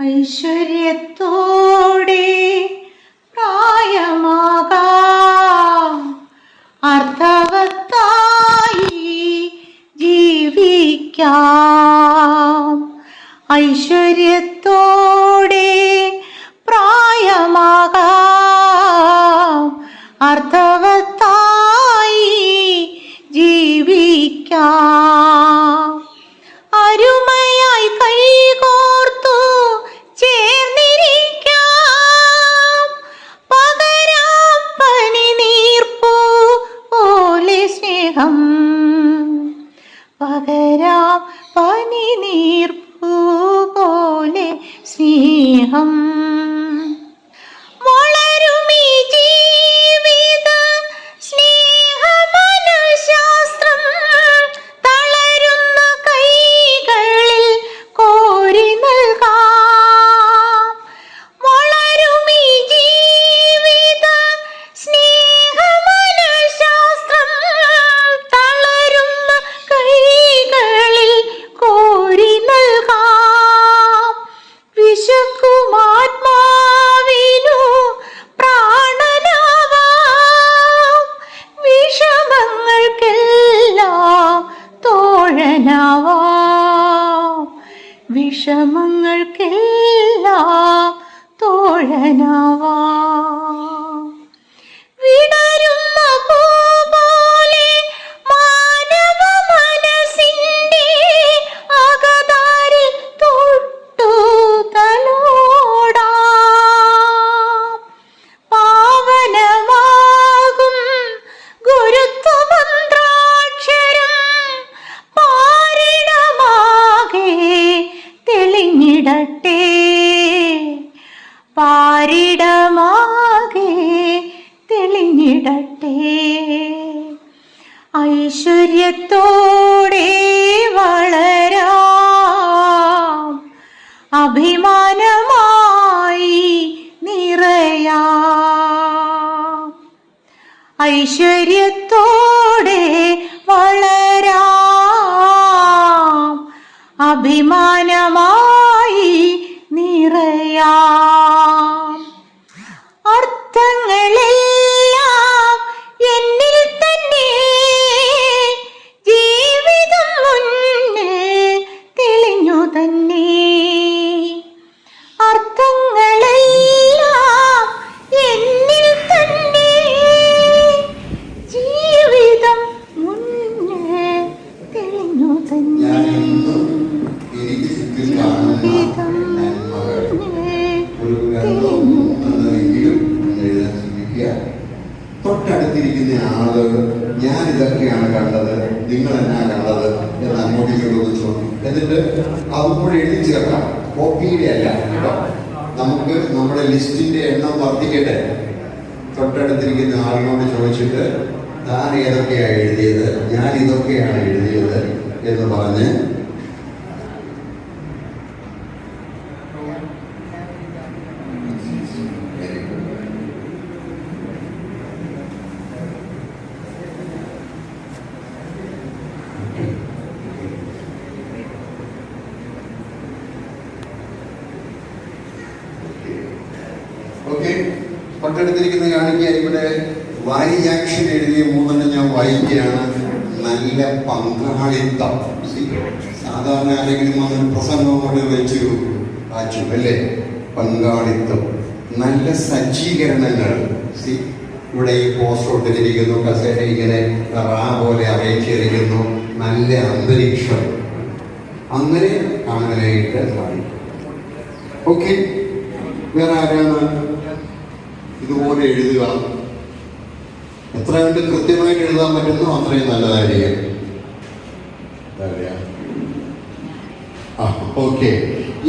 ഐശ്വര്യത്തോടെ പ്രായമാകാം. അർത്ഥവത്തായി ജീവിക്കാം. ഐശ്വര്യത്തോടെ Ave വിഷമങ്ങൾക്കെല്ലാം തോഴനാവാം. ഐശ്വര്യത്തോടെ വളരാം. അഭിമാനമായി നിറയാം. ഐശ്വര്യത്തോടെ വളരാം. അഭിമാനമായി നിറയാം. തൊട്ടടുത്തിരിക്കുന്ന ആൾ ഞാൻ ഇതൊക്കെയാണ് കണ്ടത് നിങ്ങൾ എന്നാ കണ്ടത് എന്ന് അങ്ങോട്ടും ഇങ്ങോട്ടും ചോദിക്കും എന്നിട്ട് അതും കൂടെ എഴുതി ചേർക്കാം കോപ്പിയുടെ അല്ല കേട്ടോ നമുക്ക് നമ്മുടെ ലിസ്റ്റിന്റെ എണ്ണം വർദ്ധിക്കട്ടെ തൊട്ടടുത്തിരിക്കുന്ന ആളിനോട് ചോദിച്ചിട്ട് താൻ ഏതൊക്കെയാണ് എഴുതിയത്? ഞാൻ ഇതൊക്കെയാണ് എഴുതിയത്. എന്ന് പറഞ്ഞ്. ഓക്കെ തൊട്ടടുത്തിരിക്കുന്ന കാണിക്കുക ഇവിടെ ആക്ഷൻ എഴുതിയ മൂന്നെണ്ണം ഞാൻ വായിക്കുകയാണ് നല്ല പങ്കാളിത്തം സാധാരണ ആരെങ്കിലും വന്ന് പ്രസംഗം കൊണ്ട് വെച്ചു വായിച്ചു അല്ലേ? പങ്കാളിത്തം. നല്ല സജ്ജീകരണങ്ങൾ. സി ഇവിടെ ഈ പോസ്റ്റർ ഇട്ടിരിക്കുന്നു കസേര ഇങ്ങനെ റാ പോലെ അറേഞ്ച് ചെയ്തിരിക്കുന്നു. നല്ല അന്തരീക്ഷം. അങ്ങനെ കാണാനായിട്ട് സാധിക്കും. ഓക്കെ. വേറെ ആരാണ്? ഇതുപോലെ എഴുതുക. എത്ര കണ്ട് കൃത്യമായിട്ട് എഴുതാൻ പറ്റുന്നു അത്രയും നല്ലതായിരിക്കും ഓക്കെ.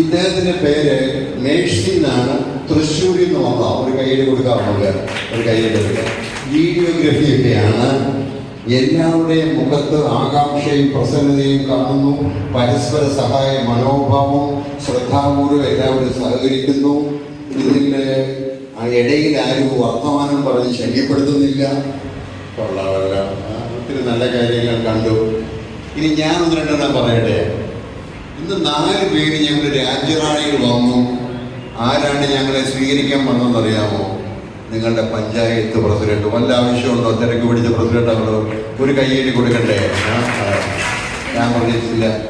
ഇദ്ദേഹത്തിന്റെ പേര് മേഴ്സി എന്നാണ്. തൃശ്ശൂരിൽ നിന്ന് വന്ന ഒരു കയ്യിൽ കൊടുക്കാം നമുക്ക് ഒരു കയ്യിൽ കൊടുക്കാം വീഡിയോഗ്രഫി ഒക്കെയാണ് എല്ലാവരുടെയും മുഖത്ത് ആകാംക്ഷയും പ്രസന്നതയും കാണുന്നു. പരസ്പര സഹായ മനോഭാവം ശ്രദ്ധാപൂർവം എല്ലാവരും സഹകരിക്കുന്നു. ഇതിന്റെ ആ ഇടയിൽ ആരും വർത്തമാനം പറഞ്ഞ് ശല്യപ്പെടുത്തുന്നില്ല. കൊള്ളാമല്ല ആ, ഒത്തിരി നല്ല കാര്യങ്ങൾ കണ്ടു. ഇനി ഞാൻ ഒന്ന് രണ്ടെണ്ണം പറയട്ടെ. ഇന്ന് നാല് പേര് ഞങ്ങൾ രാജ്യറാണിയിൽ വന്നു. ആരാണ് ഞങ്ങളെ സ്വീകരിക്കാൻ വന്നതെന്നറിയാമോ? നിങ്ങളുടെ പഞ്ചായത്ത് പ്രസിഡന്റ്. വല്ല ആവശ്യമുണ്ടോ? തിരക്ക് പിടിച്ച പ്രസിഡന്റ് അവരോ ഒരു കയ്യേടി ആ. ഞാൻ പറഞ്ഞിട്ടില്ല.